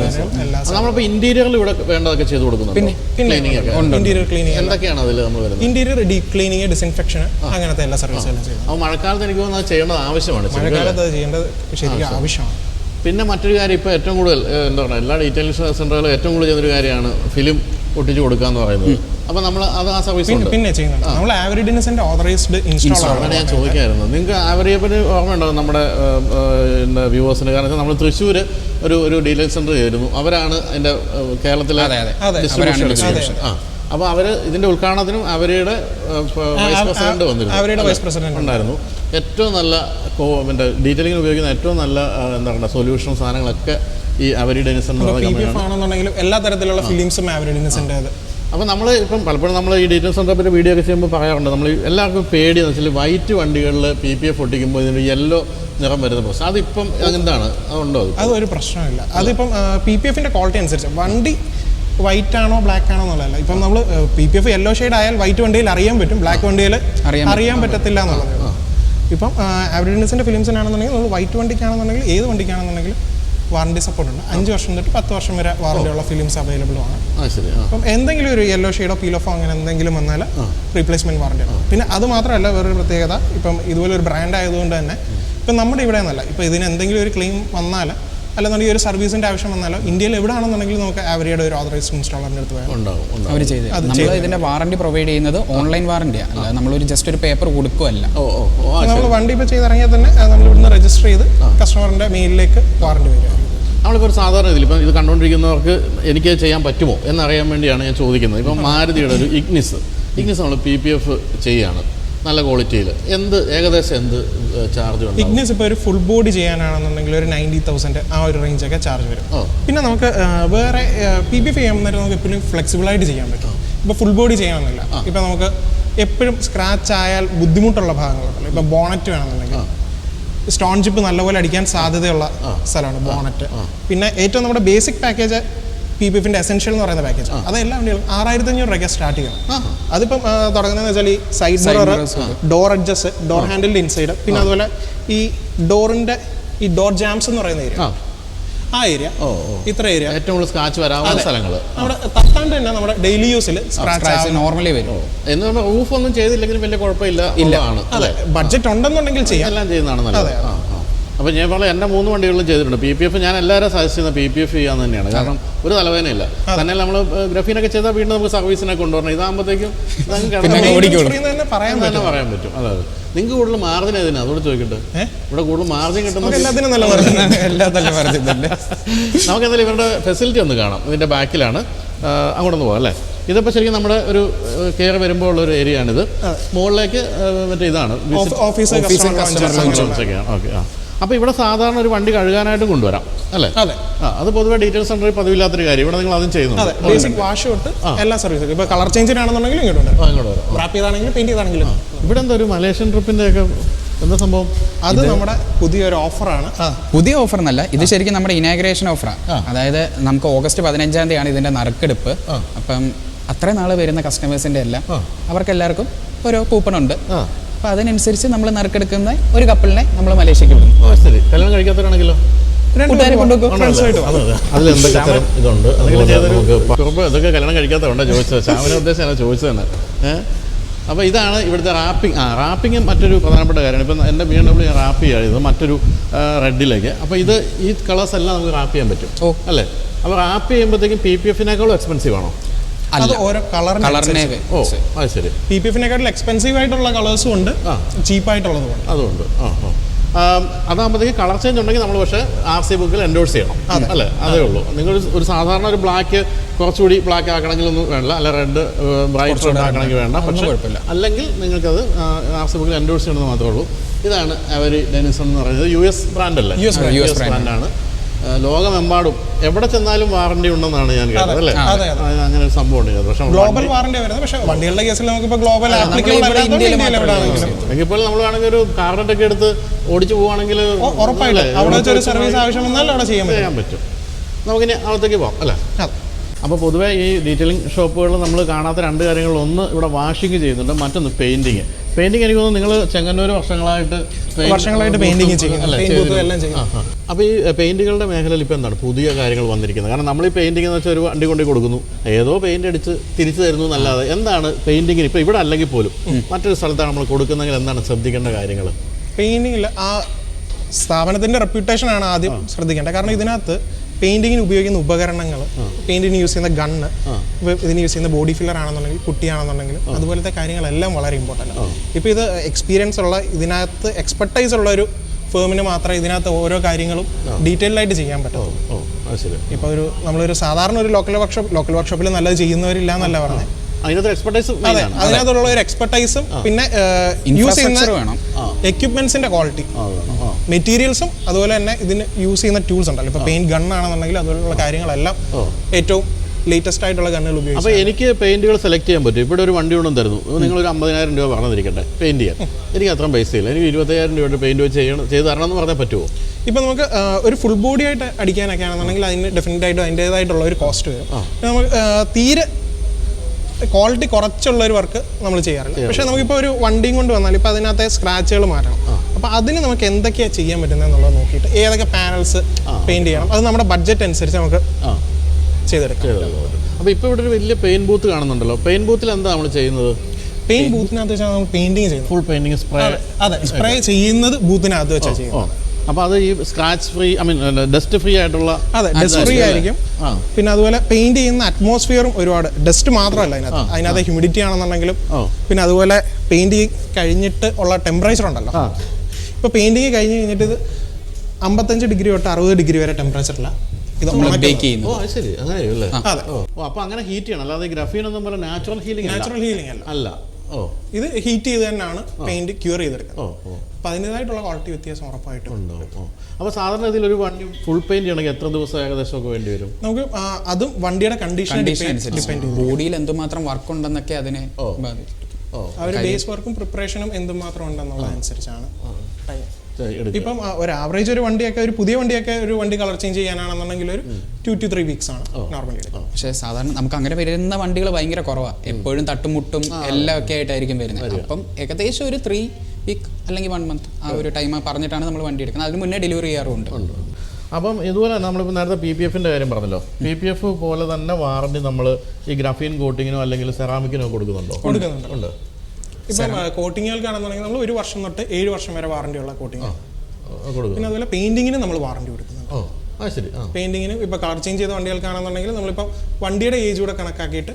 ഇന്റീരിയറിൽ ഇവിടെ വേണ്ടതൊക്കെ ചെയ്തു കൊടുക്കുന്നത് പിന്നെ ഇന്റീരിയർ ക്ലീനിങ് എന്തൊക്കെയാണ് അതിൽ നമ്മൾ വരുന്നത്? ഇന്റീരിയർ ഡീപ് ക്ലീനിങ് ഡിസിൻഫെക്ഷൻ അങ്ങനത്തെ എല്ലാ സർവീസുകളും ചെയ്യുന്നത് മഴക്കാലത്ത് എനിക്ക് തോന്നുന്നത് അത് ചെയ്യേണ്ടത് ആവശ്യമാണ്. മഴക്കാലത്ത് അത് ചെയ്യേണ്ടത് ശരിക്കും ആവശ്യമാണ്. പിന്നെ മറ്റൊരു കാര്യം ഇപ്പോൾ ഏറ്റവും കൂടുതൽ എന്താ പറയുക എല്ലാ ഡീറ്റെയിൽസ് സെന്ററുകളും ഏറ്റവും കൂടുതൽ ചെയ്യുന്നൊരു കാര്യമാണ് ഫിലിം ഒട്ടിച്ച് കൊടുക്കുക എന്ന് പറയുന്നത്. അപ്പോൾ നമ്മൾ അത് ആ സർവീസ് പിന്നെ ചെയ്യുന്നുണ്ട്. നമ്മൾ ആവറിഡിനസിന്റെ ഓതറൈസ്ഡ് അങ്ങനെ ഞാൻ ചോദിക്കായിരുന്നു നിങ്ങൾക്ക് ആവറിയെ ഓർമ്മ ഓർമ്മയുണ്ടോ? നമ്മുടെ വ്യൂവേഴ്സിന് കാരണം നമ്മൾ തൃശ്ശൂർ ഒരു ഒരു ഡീലർ സെന്റർ ചെയ്തിരുന്നു. അവരാണ് എന്റെ കേരളത്തിലെ ഡിസ്ട്രിബ്യൂഷൻ. ആ. അപ്പോൾ അവർ ഇതിന്റെ ഉദ്ഘാടനത്തിനും അവരുടെ വൈസ് പ്രസിഡന്റ് വന്നിരുന്നു. അവരുടെ വൈസ് പ്രസിഡന്റ് ഉണ്ടായിരുന്നു. ഏറ്റവും നല്ല പിന്നെ ഡീറ്റെയിലിംഗ് ഉപയോഗിക്കുന്ന ഏറ്റവും നല്ല എന്താ പറയുക സൊല്യൂഷൻ സാധനങ്ങളൊക്കെ ഈ അവരുടെ ആണെന്നുണ്ടെങ്കിലും എല്ലാ തരത്തിലുള്ള ഫിലിംസും അവരുടെ അപ്പോൾ നമ്മൾ ഇപ്പം പലപ്പോഴും നമ്മൾ ഈ ഡീറ്റെയിൽസ് സെന്ററെ പറ്റി വീഡിയോ ഒക്കെ ചെയ്യുമ്പോൾ പറയാറുണ്ട്. നമ്മൾ എല്ലാവർക്കും പേടിയെന്ന് വെച്ചാൽ വൈറ്റ് വണ്ടികളിൽ പി പി എഫ് ഒട്ടിക്കുമ്പോൾ ഇതിന് യെല്ലോ നിറം വരുന്ന പ്രശ്നം. അതിപ്പം എന്താണ് അതുണ്ടോ അത് അത് ഒരു പ്രശ്നമില്ല. അതിപ്പം പി പി എഫിന്റെ ക്വാളിറ്റി അനുസരിച്ച് വണ്ടി വൈറ്റ് ആണോ ബ്ലാക്ക് ആണോ എന്നുള്ളതല്ല. ഇപ്പം നമ്മൾ P P F yellow shade ആയാൽ വൈറ്റ് വണ്ടിയിൽ അറിയാൻ പറ്റും. ബ്ലാക്ക് വണ്ടിയിൽ അറിയാൻ പറ്റത്തില്ല എന്നുള്ളത്. ഇപ്പം ആവറിഡിനസിന്റെ ഫിലിംസിനാണെന്നുണ്ടെങ്കിൽ നമ്മൾ വൈറ്റ് വണ്ടിക്കാണെന്നുണ്ടെങ്കിൽ ഏത് വണ്ടിക്കാണെന്നുണ്ടെങ്കിൽ വാറണ്ടി സപ്പോർട്ട് ഉണ്ട്. അഞ്ച് വർഷം തൊട്ട് പത്ത് വർഷം വരെ വാറണ്ടിയുള്ള ഫിലിംസ് അവൈലബിൾ ആണ്. അപ്പം എന്തെങ്കിലും ഒരു യെല്ലോ ഷെയ്ഡോ പീലോഫോ അങ്ങനെ എന്തെങ്കിലും വന്നാൽ റീപ്ലേസ്മെന്റ് വാറണ്ടി ആണ്. പിന്നെ അത് മാത്രമല്ല വേറൊരു പ്രത്യേകത. ഇപ്പം ഇതുപോലെ ഒരു ബ്രാൻഡ് ആയതുകൊണ്ട് തന്നെ ഇപ്പം നമ്മുടെ ഇവിടെ നിന്നല്ല ഇപ്പം ഇതിന് എന്തെങ്കിലും ഒരു ക്ലെയിം വന്നാൽ അല്ലെന്നുണ്ടെങ്കിൽ ഒരു സർവീസിന്റെ ആവശ്യം വന്നാലോ? ഇന്ത്യയിൽ എവിടെയാണെന്നുണ്ടെങ്കിൽ നമുക്ക് ആവരിയുടെ ഒരു ഓതറൈസ്ഡ് ഇൻസ്റ്റാളറിന്റെ അടുത്ത് പോയാൽ അവർ ചെയ്ത് നമ്മൾ ഇതിന്റെ വാറണ്ടി പ്രൊവൈഡ് ചെയ്യുന്നത് ഓൺലൈൻ വാറണ്ടിയാണ് അല്ല നമ്മളൊരു ജസ്റ്റ് ഒരു പേപ്പർ കൊടുക്കുകയല്ല ഓ ഓ ഓ നമ്മൾ വണ്ടി ഇപ്പോൾ ചെയ്തിറങ്ങിയാൽ തന്നെ നമ്മൾ ഇവിടുന്ന് രജിസ്റ്റർ ചെയ്ത് കസ്റ്റമറിന്റെ മെയിലിലേക്ക് വാറണ്ടി വരിക. നമ്മളിപ്പോൾ ഒരു സാധാരണ ഇതിൽ ഇപ്പം ഇത് കണ്ടുകൊണ്ടിരിക്കുന്നവർക്ക് എനിക്ക് ചെയ്യാൻ പറ്റുമോ എന്നറിയാൻ വേണ്ടിയാണ് ഞാൻ ചോദിക്കുന്നത്. ഇപ്പം മാരുതിയുടെ ഒരു ഇഗ്നിസ് ഇഗ്നിസ് നമ്മൾ പി പി എഫ് ചെയ്യുകയാണ് നല്ല ക്വാളിറ്റിയിൽ. എന്ത് ഏകദേശം എന്ത് ചാർജ് ഇഗ്നിസ് ഇപ്പോൾ ഒരു ഫുൾ ബോഡി ചെയ്യാനാണെന്നുണ്ടെങ്കിൽ ഒരു നയന്റി തൗസൻഡ് ആ ഒരു റേഞ്ചൊക്കെ ചാർജ് വരും. പിന്നെ നമുക്ക് വേറെ പി ബി എഫ് ചെയ്യാൻ നേരം നമുക്ക് എപ്പോഴും ഫ്ലെക്സിബിൾ ആയിട്ട് ചെയ്യാൻ പറ്റും. ഇപ്പോൾ ഫുൾ ബോഡി ചെയ്യാമെന്നില്ല ഇപ്പോൾ നമുക്ക് എപ്പോഴും സ്ക്രാച്ച് ആയാൽ ബുദ്ധിമുട്ടുള്ള ഭാഗങ്ങളുണ്ടല്ലോ. ഇപ്പോൾ ബോണറ്റ് വേണമെന്നുണ്ടെങ്കിൽ. സ്റ്റോൺ ചിപ്പ് നല്ലപോലെ അടിക്കാൻ സാധ്യതയുള്ള സ്ഥലമാണ് ബോണറ്റ് പിന്നെ ഏറ്റവും നമ്മുടെ ബേസിക് പാക്കേജ് പി പി എഫിന്റെ എസെൻഷ്യൽ എന്ന് പറയുന്ന പാക്കേജ് അത് എല്ലാ വണ്ടികളും ആറായിരത്തി അഞ്ഞൂറ് രൂപയ്ക്ക് സ്റ്റാർട്ട് ചെയ്യണം. അതിപ്പം തുടങ്ങുന്നതെന്ന് വെച്ചാൽ ഈ side mirror door adjust door ഹാൻഡിലിന്റെ inside പിന്നെ അതുപോലെ ഈ ഡോറിന്റെ ഈ ഡോർ ജാംസ് എന്ന് പറയുന്ന ഏരിയ ആ. ഏരിയ ഇത്ര ഏരിയ ഏറ്റവും കൂടുതൽ സ്ക്രാച്ച് വരാവുന്ന സ്ഥലങ്ങൾ നമ്മുടെ തട്ടാണ്ട് തന്നെ നമ്മുടെ ഡെയിലി യൂസിൽ സ്ക്രാച്ച് നോർമലി വരും. എന്ന് പറഞ്ഞാൽ റൂഫ് ഒന്നും ചെയ്തില്ലെങ്കിലും വലിയ കുഴപ്പമില്ല ഇല്ല. ആണ് അതെ. ബഡ്ജറ്റ് ഉണ്ടെന്നുണ്ടെങ്കിൽ ചെയ്യാം. എല്ലാം ചെയ്യുന്നതാണ് നല്ലത്. അപ്പോൾ ഞാൻ പറഞ്ഞ എന്റെ മൂന്ന് വണ്ടികളിലും ചെയ്തിട്ടുണ്ട്. പി പി എഫ് ഞാൻ എല്ലാവരും സജസ്റ്റ് ചെയ്യുന്ന പി പി എഫ് ചെയ്യാൻ തന്നെയാണ്. കാരണം ഒരു തലവേദനയില്ല. തന്നെ നമ്മൾ ഗ്രഫീനൊക്കെ ചെയ്താൽ വീണ്ടും നമുക്ക് സർവീസിനെ കൊണ്ടുവരണം. ഇതാകുമ്പോഴത്തേക്കും പറയാൻ തന്നെ പറയാൻ പറ്റും. അതെ നിങ്ങൾക്ക് കൂടുതൽ മാർജിൻ ഏതിനാ? അതോട് ചോദിക്കട്ടെ? ഇവിടെ കൂടുതൽ മാർജിൻ കിട്ടുന്ന കിട്ടുന്നത് എല്ലാത്തിനും നല്ല മാർജിൻ *laughs* എല്ലാ തന്നെ. നമുക്ക് എന്തായാലും ഇവരുടെ ഫെസിലിറ്റി ഒന്ന് കാണാം. ഇതിന്റെ ബാക്കിലാണ്. അങ്ങോട്ടൊന്ന് പോകാം അല്ലേ? ഇതിപ്പോൾ ശരിക്കും നമ്മുടെ ഒരു കെയർ വരുമ്പോൾ ഉള്ള ഒരു ഏരിയ ആണിത്. മുകളിലേക്ക് മറ്റേ ഇതാണ്. ഓഫീസ് ഓക്കെ ആ. അപ്പോൾ ഇവിടെ സാധാരണ ഒരു വണ്ടി കഴുകാനായിട്ട് കൊണ്ടുവരാം അല്ലേ? അതെ. അത് പൊതുവെ ഡീറ്റെയിൽ സെന്ററിൽ പതിവില്ലാത്തൊരു കാര്യം. ഇവിടെ നിങ്ങൾ അതും അതെ ചെയ്യുന്നുണ്ട് ബേസിക് വാഷ് തൊട്ട് എല്ലാ സർവീസും ഇപ്പോൾ കളർ ചേഞ്ചിനാണെന്നുണ്ടെങ്കിലും ഇങ്ങോട്ടുണ്ട് ആ, ഇങ്ങോട്ട് വരാം. റാപ്പ് ചെയ്താണെങ്കിലും പെയിന്റ് ചെയ്താണെങ്കിലും. ഇവിടെ എന്താ ഒരു മലേഷ്യൻ ട്രിപ്പിന്റെ ഒക്കെ എന്താ സംഭവം? അത് നമ്മുടെ പുതിയൊരു ഓഫറാണ് പുതിയ ഓഫർ എന്നല്ല ഇത് ശരിക്കും നമ്മുടെ ഇനാഗ്രേഷൻ ഓഫറാണ് അതായത് നമുക്ക് ഓഗസ്റ്റ് പതിനഞ്ചാം തീയതിയാണ് ഇതിന്റെ നറുക്കെടുപ്പ്. അപ്പം അത്രയും നാൾ വരുന്ന കസ്റ്റമേഴ്സിന്റെ എല്ലാം അവർക്ക് എല്ലാവർക്കും ഓരോ കൂപ്പൺ ഉണ്ട്. ആ. അപ്പം അതിനനുസരിച്ച് നമ്മൾ നറുക്കെടുക്കുന്ന ഒരു കപ്പിളിനെ നമ്മൾ മലേഷ്യക്ക് വിടും അപ്പൊ ശരി. കല്യാണം കഴിക്കാത്തവരാണെങ്കിലോ? കൂട്ടുകാരെ കൊണ്ടുപോകും. ഫ്രണ്ട്സുമായിട്ട് അതിൽ എന്തൊക്കെ തരം ഇതുണ്ട്? അതുപോലെ നമുക്ക് കുറുമ്പ് ഇതൊക്കെ കല്യാണം കഴിക്കാത്തതുകൊണ്ടാണ് ചോദിച്ചത്? ശ്യാമിനെ ഉദ്ദേശിച്ചാണ് ചോദിച്ചത് തന്നെ ഏഹ് അപ്പോൾ ഇതാണ് ഇവിടുത്തെ റാപ്പിംഗ്. ആ റാപ്പിംഗ് മറ്റൊരു പ്രധാനപ്പെട്ട കാര്യമാണ്. ഇപ്പം എന്റെ ബി എം ഡബ്ല്യു ഞാൻ റാപ്പ് ചെയ്യുന്നത് മറ്റൊരു റെഡിലേക്ക്. അപ്പോൾ ഇത് ഈ കളേഴ്സ് എല്ലാം നമുക്ക് റാപ്പ് ചെയ്യാൻ പറ്റും. ഓ. അല്ലേ? അപ്പോൾ റാപ്പ് ചെയ്യുമ്പോഴത്തേക്കും പി പി എഫിനേക്കാളും എക്സ്പെൻസീവ് ആണോ? അത് ഓരോ കളറിന് കളറിനെ ഓ അത് ശരി. പി പി എഫിനെക്കാട്ടിൽ എക്സ്പെൻസീവ് ആയിട്ടുള്ള കളേഴ്സും ഉണ്ട്. ചീപ്പായിട്ടുള്ളതും ഉണ്ട്. അതുകൊണ്ട് ആ ആ. അതാകുമ്പോഴത്തേക്ക് കളർ ചേഞ്ച് ഉണ്ടെങ്കിൽ നമ്മൾ പക്ഷേ ആർ സി ബുക്കിൽ എൻഡോഴ്സ് ചെയ്യണം. അല്ലേ? അതേ. ഉള്ളൂ. നിങ്ങൾ ഒരു സാധാരണ ഒരു ബ്ലാക്ക് കുറച്ചുകൂടി ബ്ലാക്ക് ആക്കണമെങ്കിലൊന്നും വേണ്ട. അല്ല റെഡ് ബ്രൈറ്റ് റെഡ് ആക്കണമെങ്കിൽ വേണ്ട. പക്ഷേ കുഴപ്പമില്ല. അല്ലെങ്കിൽ നിങ്ങൾക്കത് ആർ സി ബുക്കിൽ എൻഡോഴ്സ് ചെയ്യണമെന്ന് മാത്രമേ ഉള്ളൂ. ഇതാണ് അവർ ഡെനിസൺ എന്ന് പറയുന്നത്. യു എസ് ബ്രാൻഡ് അല്ലേ. യു എസ് ബ്രാൻഡാണ് ലോകമെമ്പാടും എവിടെ ചെന്നാലും വാറണ്ടി ഉണ്ടെന്നാണ് ഞാൻ കേട്ടത് അല്ലേ? അങ്ങനെ ഒരു സംഭവം ഉണ്ട്. പക്ഷേ ഗ്ലോബൽ വാറണ്ടി വരുന്നത് പക്ഷേ വണ്ടികളുടെ കേസിൽ നമുക്കിപ്പോൾ ഗ്ലോബൽ പോലും നമ്മൾ വേണമെങ്കിൽ ഒരു കാർഡൊക്കെ എടുത്ത് ഓടിച്ചു പോവാണെങ്കിൽ ഉ- ഉറപ്പായിട്ടും. അവിടെ വെച്ചൊരു സർവീസ് ആവശ്യം വന്നാൽ അവിടെ ചെയ്യാൻ പറ്റും. ചെയ്യാൻ പറ്റും. നമുക്കിനി അവിടത്തേക്ക് പോകാം അല്ലേ? അപ്പോൾ പൊതുവേ ഈ ഡീറ്റെയിലിംഗ് ഷോപ്പുകളിൽ നമ്മൾ കാണാത്ത രണ്ട് കാര്യങ്ങൾ. ഒന്ന് ഇവിടെ വാഷിംഗ് ചെയ്യുന്നുണ്ട് മറ്റൊന്ന് പെയിന്റിങ് പെയിന്റിങ് എനിക്ക് തോന്നുന്നു നിങ്ങൾ ചെങ്ങന്നൂർ വർഷങ്ങളായിട്ട് വർഷങ്ങളായിട്ട് പെയിന്റിംഗ് ചെയ്യുന്നു. അല്ലേ, പെയിന്റ് ബൂത്ത് എല്ലാം ചെയ്യും അപ്പോൾ ഈ പെയിന്റുകളുടെ മേഖലയിൽ ഇപ്പോൾ എന്താണ്? പുതിയ കാര്യങ്ങൾ വന്നിരിക്കുന്നത്. കാരണം നമ്മൾ ഈ പെയിന്റിംഗ് എന്ന് വെച്ചാൽ ഒരു വണ്ടി കൊണ്ട് കൊടുക്കുന്നു. ഏതോ പെയിന്റ് അടിച്ച് തിരിച്ചു തരുന്നു എന്നല്ലാതെ എന്താണ് പെയിന്റിങ്ങിന് ഇപ്പോൾ ഇവിടെ അല്ലെങ്കിൽ പോലും മറ്റൊരു സ്ഥലത്താണ് നമ്മൾ കൊടുക്കുന്നെങ്കിൽ എന്താണ് ശ്രദ്ധിക്കേണ്ട കാര്യങ്ങൾ പെയിന്റിങ്ങിൽ ആ സ്ഥാപനത്തിന്റെ റെപ്യൂട്ടേഷൻ ആണ് ആദ്യം ശ്രദ്ധിക്കേണ്ടത്. കാരണം ഇതിനകത്ത് പെയിന്റിങ്ങിന് ഉപയോഗിക്കുന്ന ഉപകരണങ്ങൾ പെയിന്റിന് യൂസ് ചെയ്യുന്ന ഗണ്ണ് ഇതിന് യൂസ് ചെയ്യുന്ന ബോഡി ഫില്ലർ ആണെന്നുണ്ടെങ്കിൽ കുട്ടിയാണെന്നുണ്ടെങ്കിൽ അതുപോലത്തെ കാര്യങ്ങളെല്ലാം വളരെ ഇമ്പോർട്ടന്റ് ആണ്. ഇപ്പോൾ ഇത് എക്സ്പീരിയൻസ് ഉള്ള ഇതിനകത്ത് എക്സ്പെർട്ടൈസ് ഉള്ള ഒരു ഫേമിന് മാത്രമേ ഇതിനകത്ത് ഓരോ കാര്യങ്ങളും ഡീറ്റെയിൽഡ് ആയിട്ട് ചെയ്യാൻ പറ്റുള്ളൂ ഇപ്പോൾ ഒരു നമ്മളൊരു സാധാരണ ഒരു ലോക്കൽ വർക്ക്ഷോപ്പ് ലോക്കൽ വർക്ക്ഷോപ്പിൽ നല്ലത് ചെയ്യുന്നവരില്ല എന്നല്ല പറഞ്ഞത് അതിനകത്തുള്ള ഒരു എക്സ്പെർട്ടൈസും പിന്നെ യൂസ് ഇൻഫ്രാസ്ട്രക്ചർ ചെയ്യുന്ന വേണം. എക്യുപ്മെന്റ്സിന്റെ ക്വാളിറ്റി മെറ്റീരിയൽസും അതുപോലെ തന്നെ ഇതിന് യൂസ് ചെയ്യുന്ന ടൂൾസ് ഉണ്ടല്ലോ. ഇപ്പോൾ പെയിന്റ് ഗണ്ണാണെന്നുണ്ടെങ്കിൽ അതുപോലുള്ള കാര്യങ്ങളെല്ലാം ഏറ്റവും ലേറ്റസ്റ്റ് ആയിട്ടുള്ള ഗണ്ണുകൾ ഉപയോഗിക്കും അപ്പോൾ എനിക്ക് പെയിന്റുകൾ സെലക്ട് ചെയ്യാൻ പറ്റും. ഇവിടെ ഒരു വണ്ടി കൊണ്ടും തരുന്നു. നിങ്ങൾ ഒരു അമ്പതിനായിരം രൂപ പറഞ്ഞിരിക്കട്ടെ പെയിന്റ് ചെയ്യാൻ. എനിക്ക് അത്രയും പൈസ ഇല്ല. എനിക്ക് ഇരുപത്തയ്യായിരം രൂപയുടെ പെയിന്റ് വെച്ച് ചെയ്യണം ചെയ്ത് തരണം എന്ന് പറഞ്ഞാൽ പറ്റുമോ ഇപ്പം നമുക്ക് ഒരു ഫുൾ ബോഡി ആയിട്ട് അടിക്കാനൊക്കെ ആണെന്നുണ്ടെങ്കിൽ അതിന് ഡെഫിനറ്റ് ആയിട്ട് അതിന്റേതായിട്ടുള്ള ഒരു കോസ്റ്റ് വരും. നമുക്ക് തീരെ ക്വാളിറ്റി കുറച്ചുള്ള ഒരു വർക്ക് നമ്മൾ ചെയ്യാറില്ല പക്ഷേ നമുക്കിപ്പോൾ ഒരു വണ്ടിയും കൊണ്ട് വന്നാൽ ഇപ്പോൾ അതിനകത്തെ സ്ക്രാച്ചുകൾ മാറ്റണം അപ്പോൾ അതിന് നമുക്ക് എന്തൊക്കെയാണ് ചെയ്യാൻ പറ്റുന്നത് എന്നുള്ളത് നോക്കിയിട്ട് ഏതൊക്കെ പാനൽസ് പെയിന്റ് ചെയ്യണം. അത് നമ്മുടെ ബഡ്ജറ്റ് അനുസരിച്ച് നമുക്ക് ചെയ്തെടുക്കാം. അപ്പോൾ ഇപ്പോൾ ഇവിടെ ഒരു വലിയ പെയിൻ ബൂത്ത് കാണുന്നുണ്ടല്ലോ. പെയിൻ ബൂത്തിൽ എന്താ നമ്മൾ ചെയ്യുന്നത്? പെയിന്റ് ബൂത്തിനകത്ത് വെച്ചാൽ നമ്മൾ പെയിന്റിങ് ചെയ്യുന്നത്. ഫുൾ പെയിന്റിങ് സ്പ്രേ അതെ സ്പ്രേ ചെയ്യുന്നത് ബൂത്തിനകത്ത് വെച്ചാൽ ചെയ്യുന്നത്. അപ്പോൾ അത് ഈ scratch free I mean dust free ആയിട്ടുള്ള അതെ ഡസ്റ്റ് ഫ്രീ ആയിരിക്കും. പിന്നെ അതുപോലെ പെയിന്റ് ചെയ്യുന്ന അറ്റ്മോസ്ഫിയറും ഒരുപാട്. ഡസ്റ്റ് മാത്രമല്ല അതിനകത്ത്. അതിനകത്ത് ഹ്യൂമിഡിറ്റി ആണെന്നുണ്ടെങ്കിലും പിന്നെ അതുപോലെ പെയിന്റ് കഴിഞ്ഞിട്ട് ഉള്ള ടെമ്പറേച്ചർ ഉണ്ടല്ലോ. ഇപ്പൊ ഇപ്പോൾ പെയിന്റിങ് കഴിഞ്ഞ് കഴിഞ്ഞിട്ട് ഇത് അമ്പത്തഞ്ച് ഡിഗ്രി തൊട്ട് അറുപത് ഡിഗ്രി വരെ ടെമ്പറേച്ചറില്ല ഇത് നമ്മൾ ബേക്ക് ചെയ്യുന്നത്. ഓ ശരി. അങ്ങനെയല്ലേ അതെ. ഓ അപ്പോൾ അങ്ങനെ ഹീറ്റ് ചെയ്യണം. അല്ലാതെ ഗ്രഫീൻ ഒന്നും പോലെ നാച്ചുറൽ ഹീലിംഗ് നാച്ചുറൽ ഹീലിംഗ് അല്ല. അല്ല. ഇത് ഹീറ്റ് ചെയ്ത് തന്നെയാണ് പെയിന്റ് ക്യൂർ ചെയ്തെടുക്കുന്നത്. അപ്പൊ അതിന്റെതായിട്ടുള്ള ക്വാളിറ്റി വ്യത്യാസം ഉറപ്പായിട്ടും. അപ്പൊ അപ്പോൾ സാധാരണ ഇതിൽ ഒരു വണ്ടി ഫുൾ പെയിന്റ് ചെയ്യണമെങ്കിൽ എത്ര ദിവസം ഏകദേശം ഒക്കെ വേണ്ടി വരും? നമുക്ക് അതും വണ്ടിയുടെ കണ്ടീഷൻ ഡിപ്പെൻഡ് ബോഡിയിൽ എന്തുമാത്രം വർക്ക് ഉണ്ടെന്നൊക്കെ അതിനെ അവർ ബേസ് വർക്കും പ്രിപ്പറേഷനും എന്തുമാത്രം ശരി, എടുക്കുക ഇപ്പം ഒരു ആവറേജ് ഒരു വണ്ടിയൊക്കെ ഒരു പുതിയ വണ്ടിയൊക്കെ ഒരു വണ്ടി കളർ ചേഞ്ച് ചെയ്യാനാണെന്നുണ്ടെങ്കിൽ ഒരു ടു ടു ത്രീ വീക്സ് ആണ് നോർമലി പക്ഷേ സാധാരണ നമുക്ക് അങ്ങനെ വരുന്ന വണ്ടികൾ ഭയങ്കര കുറവാണ് എപ്പോഴും തട്ടുമുട്ടും എല്ലാം ഒക്കെ ആയിട്ടായിരിക്കും വരുന്നത്. അപ്പം ഏകദേശം ഒരു ത്രീ വീക്ക് അല്ലെങ്കിൽ വൺ മന്ത് ആ ഒരു ടൈം പറഞ്ഞിട്ടാണ് നമ്മൾ വണ്ടി എടുക്കുന്നത്. അതിന് മുന്നേ ഡെലിവറി ചെയ്യാറുണ്ട് അപ്പം ഇതുപോലെ നമ്മളിപ്പോൾ നേരത്തെ പി പി എഫിന്റെ കാര്യം പറഞ്ഞല്ലോ. പി പി എഫ് പോലെ തന്നെ വാറണ്ടി നമ്മൾ ഈ ഗ്രാഫീൻ കോട്ടിങ്ങിനോ അല്ലെങ്കിൽ സെറാമിക്കിനോ കൊടുക്കുന്നുണ്ടോ? കൊടുക്കുന്നുണ്ട്. ഉണ്ട്. ഇപ്പം കോട്ടിങ്ങുകൾക്കാണെന്നുണ്ടെങ്കിൽ നമ്മൾ ഒരു വർഷം തൊട്ട് ഏഴ് വർഷം വരെ വാറണ്ടി ഉള്ള കോട്ടിങ് പിന്നെ അതുപോലെ പെയിന്റിങ്ങിന് നമ്മൾ വാറണ്ടി കൊടുക്കുന്നുണ്ട്. പെയിന്റിങ്ങിന് ഇപ്പൊ കളർ ചേഞ്ച് ചെയ്ത വണ്ടികൾക്കാണെന്നുണ്ടെങ്കിൽ നമ്മളിപ്പോ വണ്ടിയുടെ ഏജ് കൂടെ കണക്കാക്കിയിട്ട്